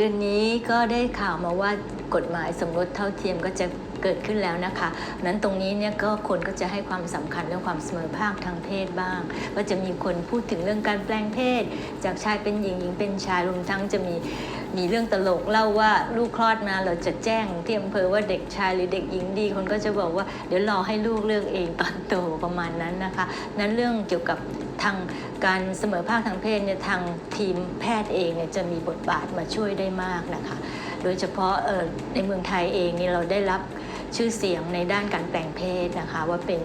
ดือนนี้ก็ได้ข่าวมาว่ากฎหมายสมรสเท่าเทียมก็จะเกิดขึ้นแล้วนะคะ นั้นตรงนี้เนี่ยก็คนก็จะให้ความสำคัญเรื่องความเสมอภาคทางเพศบ้าง ก็จะมีคนพูดถึงเรื่องการแปลงเพศ จากชายเป็นหญิงหญิงเป็นชายรวมทั้งจะมีมีเรื่องตลกเล่าว่าลูกคลอดมาเราจะแจ้งที่อำเภอว่าเด็กชายหรือเด็กหญิงดี คนก็จะบอกว่าเดี๋ยวรอให้ลูกเลือกเองตอนโตประมาณนั้นนะคะ นั้นเรื่องเกี่ยวกับ ทางการเสมอภาคทางเพศเนี่ยทางทีมแพทย์เองเนี่ยจะมีบทบาทมาช่วยได้มากนะคะ โดยเฉพาะเอ่อในเมืองไทยเองนี่เราได้รับชื่อเสียงในด้านการแปลงเพศนะคะ ว่าเป็น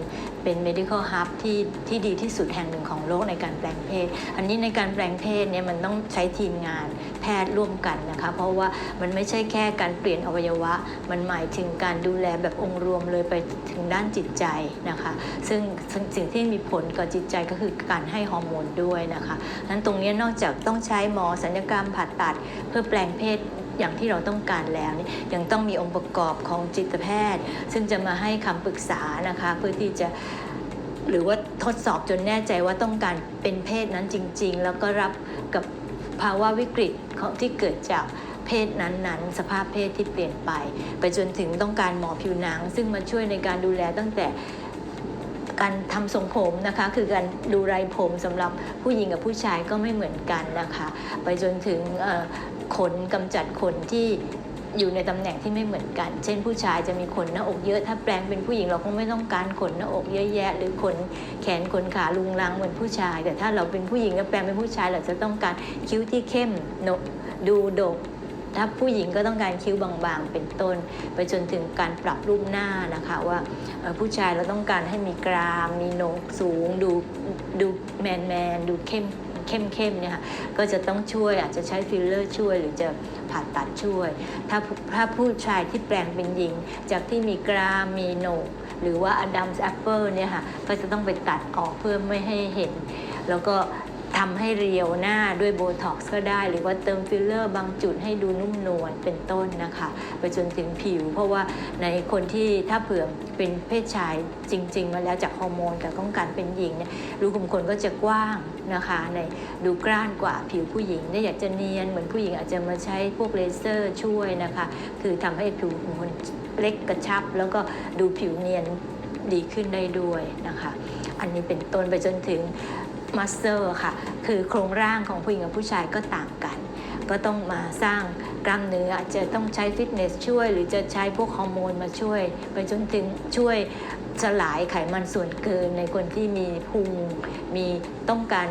เป็น medical hub ที่ที่ดีที่สุดแห่งหนึ่งของโลกในการแปลงเพศ อันนี้ในการแปลงเพศเนี่ยมันต้องใช้ทีมงานแพทย์ร่วมกันนะคะ เพราะว่ามันไม่ใช่แค่การเปลี่ยนอวัยวะ มันหมายถึงการดูแลแบบองค์รวมเลยไปถึงด้านจิตใจนะคะ ซึ่งซึ่งสิ่งที่มีผลกับจิตใจก็คือการให้ฮอร์โมนด้วยนะคะนั้นตรงนี้นอกจากต้องใช้หมอสัญญกรรมผ่าตัดเพื่อแปลงเพศ อย่างที่เราต้องการแล้วนี่ยังต้องมีองค์ประกอบของจิตแพทย์ ซึ่งจะมาให้คำปรึกษานะคะเพื่อที่จะหรือว่าทดสอบจนแน่ใจว่าต้องการเป็นเพศนั้นจริง ๆ แล้วก็รับกับภาวะวิกฤตของที่เกิดจากเพศนั้นๆ สภาพเพศที่เปลี่ยนไป ไปจนถึงต้องการหมอผิวหนัง ซึ่งมาช่วยในการดูแลตั้งแต่ การทำทรงผมนะคะ คือการดูไรผมสำหรับผู้หญิงกับผู้ชายก็ไม่เหมือนกันนะคะ ไปจนถึงขนกำจัดขนที่อยู่ในตำแหน่งที่ไม่เหมือนกัน เช่น ผู้ชายจะมีขนหน้าอกเยอะ ถ้าแปลงเป็นผู้หญิงเราก็ไม่ต้องการขนหน้าอกเยอะแยะ หรือขนแขนขนขาลุงลังเหมือนผู้ชาย แต่ถ้าเราเป็นผู้หญิงแล้วแปลงเป็นผู้ชายเราจะต้องการคิ้วที่เข้มโนดูโดก ถ้าผู้หญิงก็ต้องการคิ้วบางๆ เป็นต้น ไปจนถึงการปรับรูปหน้านะคะว่าผู้ชายเราต้องการให้มีกราม มีโหนกสูง ดูดูแมนแมนดูเข้มเข้มเข้มๆเนี่ยค่ะก็จะต้องช่วยอาจจะใช้ฟิลเลอร์ช่วย หรือจะผ่าตัดช่วย ถ้าผู้ถ้าผู้ชายที่แปลงเป็นหญิง จากที่มีกรามมีโหนก หรือว่าอดัมส์แอปเปิลเนี่ยค่ะก็จะต้องไปตัดออกเพื่อไม่ให้เห็น แล้วก็ ทำให้เรียวหน้าด้วยโบท็อกซ์ก็ได้ หรือว่าเติมฟิลเลอร์บางจุดให้ดูนุ่มนวลเป็นต้นนะคะ ไปจนถึงผิว เพราะว่าในคนที่ถ้าเผื่อเป็นเพศชายจริง ๆ มาแล้วจากฮอร์โมนกับต้องการเป็นหญิงเนี่ยรูขุมขนก็จะกว้างนะคะในดูกร้านกว่าผิวผู้หญิงเนี่ยอยากจะเนียนเหมือนผู้หญิงอาจจะมาใช้พวกเลเซอร์ช่วยนะคะ คือทำให้ผิวของคนเล็กกระชับ แล้วก็ดูผิวเนียนดีขึ้นได้ด้วยนะคะ อันนี้เป็นต้นไปจนถึง มัสเซอร์ค่ะ คือโครงร่างของผู้หญิงกับผู้ชายก็ต่างกัน ก็ต้องมาสร้างกล้ามเนื้ออาจจะต้องใช้ฟิตเนสช่วย หรือจะใช้พวกฮอร์โมนมาช่วย ไปจนถึงช่วยสลายไขมันส่วนเกินในคนที่มีพุงมีต้องการ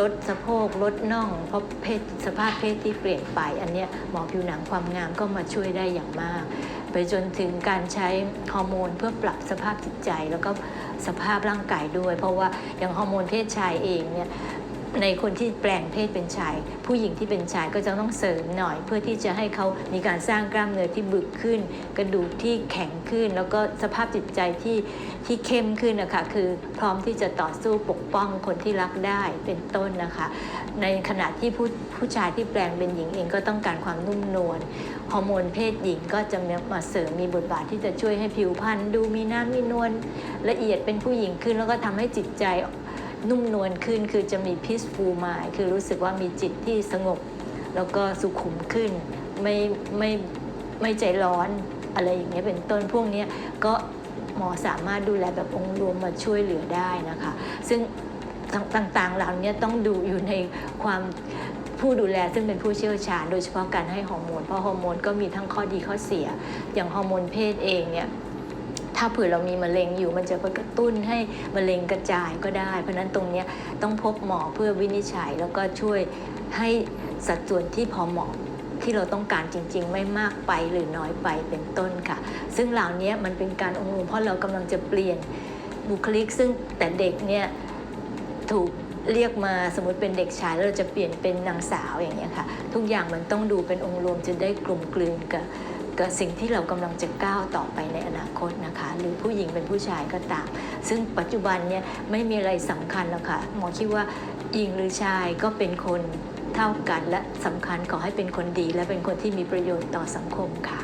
ลดสะโพกลดน่องเพราะเพศสภาพเพศที่เปลี่ยนไป อันเนี้ยหมอผิวหนังความงามก็มาช่วยได้อย่างมากไปจนถึงการใช้ฮอร์โมนเพื่อปรับสภาพจิตใจ แล้วก็สภาพร่างกายด้วย เพราะว่าอย่างฮอร์โมนเพศชายเองเนี่ย ในคนที่แปลงเพศเป็นชาย ผู้หญิงที่เป็นชายก็จะต้องเสริมหน่อย เพื่อที่จะให้เขามีการสร้างกล้ามเนื้อที่บึกขึ้น กระดูกที่แข็งขึ้น แล้วก็สภาพจิตใจที่ที่เข้มขึ้นนะคะคือพร้อมที่จะต่อสู้ปกป้องคนที่รักได้เป็นต้นนะคะ ในขณะที่ผู้ผู้ชายที่แปลงเป็นหญิงเองก็ต้องการความนุ่มนวลฮอร์โมนเพศหญิงก็จะมาเสริมมีบทบาทที่จะช่วยให้ผิวพรรณดูมีน้ำมีนวลละเอียดเป็นผู้หญิงขึ้นแล้วก็ทำให้จิตใจ นุ่มนวลขึ้น คือจะมี peaceful mind คือรู้สึกว่ามีจิตที่สงบ แล้วก็สุขุมขึ้น ไม่ไม่ไม่ใจร้อนอะไรอย่างเงี้ยเป็นต้นพวกนี้ก็หมอสามารถดูแลแบบองค์รวมมาช่วยเหลือได้นะคะ ซึ่งต่างๆเหล่านี้ต้องดูอยู่ในความผู้ดูแลซึ่งเป็นผู้เชี่ยวชาญ โดยเฉพาะการให้ฮอร์โมนเพราะฮอร์โมนก็มีทั้งข้อดีข้อเสีย อย่างฮอร์โมนเพศเองเนี่ย ถ้าเผื่อเรามีมะเร็งอยู่มันจะไปกระตุ้นให้มะเร็งกระจายก็ได้ เพราะนั้นตรงนี้ต้องพบหมอเพื่อวินิจฉัย แล้วก็ช่วยให้สัดส่วนที่พอเหมาะที่เราต้องการจริง ๆ ไม่มากไปหรือน้อยไปเป็นต้นค่ะ ซึ่งเหล่านี้มันเป็นการองค์รวมเพราะเรากำลังจะเปลี่ยนบุคลิก ซึ่งแต่เด็กเนี่ยถูกเรียกมาสมมติเป็นเด็กชายแล้วเราจะเปลี่ยนเป็นนางสาวอย่างเงี้ยค่ะ ทุกอย่างมันต้องดูเป็นองค์รวมจะได้กลมกลืนกับ กับสิ่งที่เรากำลังจะก้าวต่อไปในอนาคตนะคะ หรือผู้หญิงเป็นผู้ชายก็ตาม ซึ่งปัจจุบันเนี่ยไม่มีอะไรสำคัญแล้วค่ะหมอคิดว่าหญิงหรือชายก็เป็นคนเท่ากันและสำคัญขอให้เป็นคนดี และเป็นคนที่มีประโยชน์ต่อสังคมค่ะ